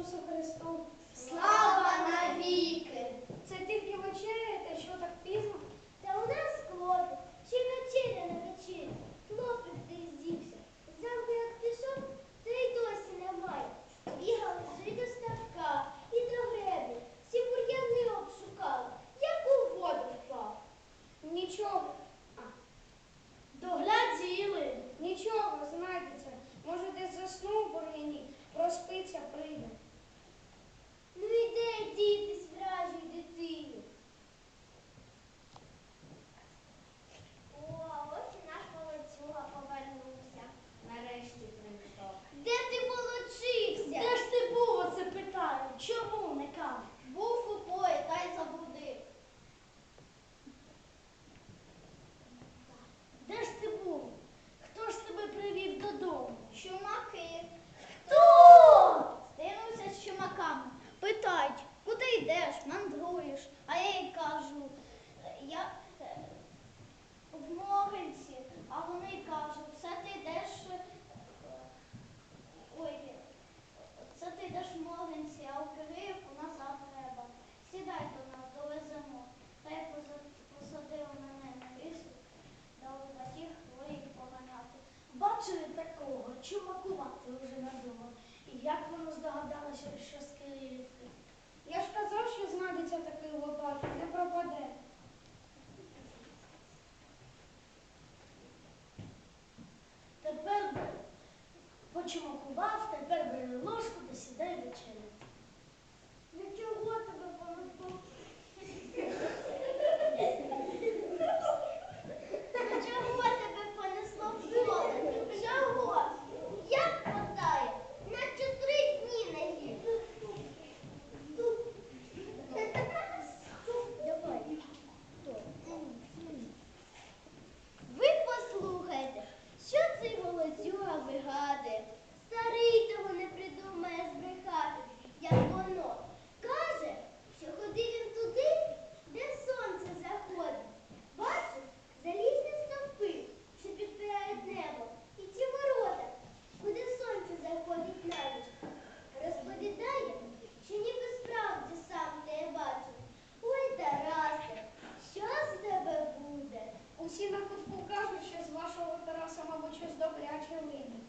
Ісусу Христу. Слава навіки! Це тільки вечеря, та що так пізно? Та у нас клопіт, ще вечеря на вечері. Хлопець ти здівся. Завжди як пішов, то й досі немає. Бігали вже до ставка і до греблі. Всі бур'яни обшукали, як у воду впав. Нічого. Догляділи. Нічого знайдеться. Може, десь заснув бур'яні, проспиться, прийде. бачили такого, чумакувати вже надумав. І як воно здогадалося, що з Я ж казав, що знайдеться такий лопатий, не пропаде. Тепер би почумакував, тепер бери ложку та сідай вечеряти. Усі на кутку кажуть, що з вашого Тараса, мабуть, щось добряче вийде.